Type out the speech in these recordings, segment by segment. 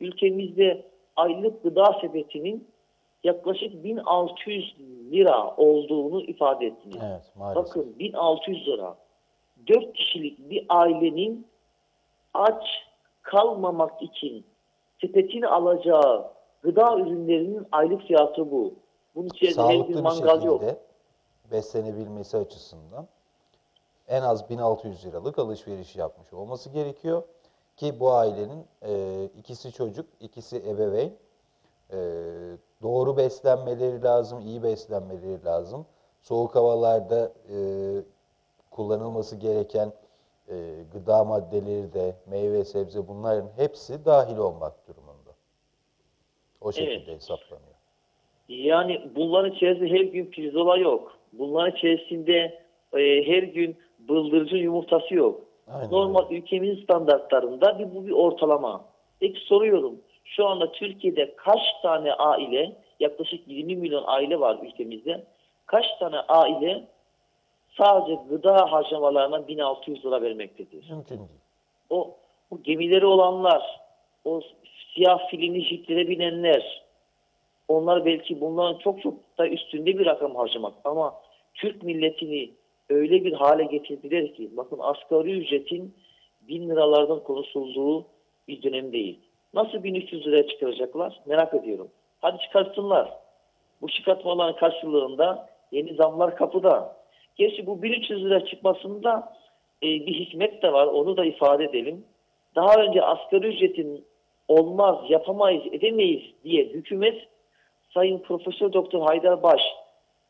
ülkemizde aylık gıda sepetinin yaklaşık 1600 lira olduğunu ifade ettiniz. Evet maalesef. Bakın 1600 lira. 4 kişilik bir ailenin aç kalmamak için sepetin alacağı gıda ürünlerinin aylık fiyatı bu. Bunun içerisinde her bir bir mangal yok. şekilde beslenebilmesi açısından en az 1600 liralık alışveriş yapmış olması gerekiyor. Ki bu ailenin e, ikisi çocuk, ikisi ebeveyn. E, doğru beslenmeleri lazım, iyi beslenmeleri lazım. Soğuk havalarda e, kullanılması gereken e, gıda maddeleri de, meyve, sebze bunların hepsi dahil olmak durumunda. O şekilde hesaplanıyor. Yani bunların içerisinde her gün pirzola yok. Bunların içerisinde e, her gün bıldırcın yumurtası yok. Aynen Normal ülkemizin standartlarında bir, bu bir ortalama. Peki soruyorum. Şu anda Türkiye'de kaç tane aile, yaklaşık 20 milyon aile var ülkemizde. Kaç tane aile sadece gıda harcamalarına 1600 lira vermektedir? Mümkün değil. o, o gemileri olanlar, o siyah filmli jiplere binenler, onlar belki bunların çok çok da üstünde bir rakam harcamak. Ama Türk milletini öyle bir hale getirdiler ki, bakın asgari ücretin bin liralardan konuşulduğu bir dönem değil. Nasıl 1300 liraya çıkaracaklar? Merak ediyorum. Hadi çıkarsınlar. Bu çıkartmaların karşılığında yeni zamlar kapıda. Gerçi bu 1300 lira çıkmasında e, bir hikmet de var. Onu da ifade edelim. Daha önce asgari ücretin olmaz, yapamayız, edemeyiz diye hükümet Sayın Profesör Doktor Haydar Baş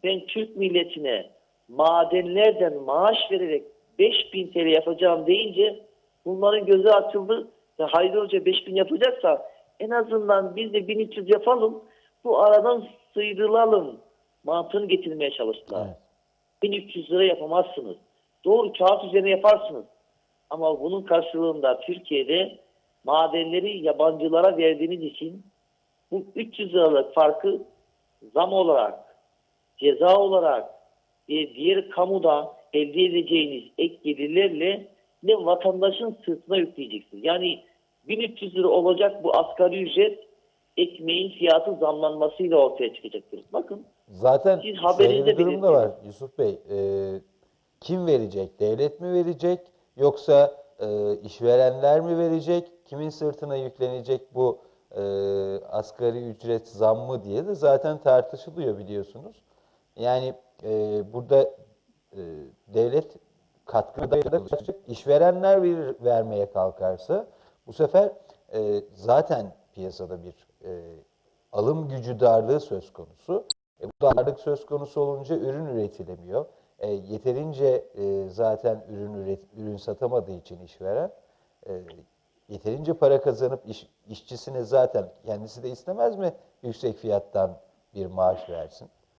ben Türk milletine madenlerden maaş vererek 5000 TL yapacağım deyince bunların gözü açıldı. Ya Haydar Hoca 5000 yapacaksa en azından biz de 1300 yapalım. Bu aradan sıyrılalım. Mantığını getirmeye çalıştılar. Evet. 1300 lira yapamazsınız. Doğru kağıt üzerine yaparsınız. Ama bunun karşılığında Türkiye'de madenleri yabancılara verdiğiniz için bu 300 liralık farkı zam olarak, ceza olarak ve diğer kamuda elde edeceğiniz ek gelirlerle ne vatandaşın sırtına yükleyeceksiniz. Yani 1300 lira olacak bu asgari ücret ekmeğin fiyatı zamlanmasıyla ortaya çıkacaktır. Bakın Zaten Siz şöyle bir durum da var Yusuf Bey. Ee, kim verecek? Devlet mi verecek? Yoksa e, işverenler mi verecek? Kimin sırtına yüklenecek bu e, asgari ücret zammı diye de zaten tartışılıyor biliyorsunuz. Yani e, burada e, devlet katkı da işverenler verir, vermeye kalkarsa bu sefer e, zaten piyasada bir e, alım gücü darlığı söz konusu. E, bu darlık söz konusu olunca ürün üretilemiyor. E, yeterince e, zaten ürün üret, ürün satamadığı için işveren e, yeterince para kazanıp iş, işçisine zaten kendisi de istemez mi yüksek fiyattan bir maaş versin?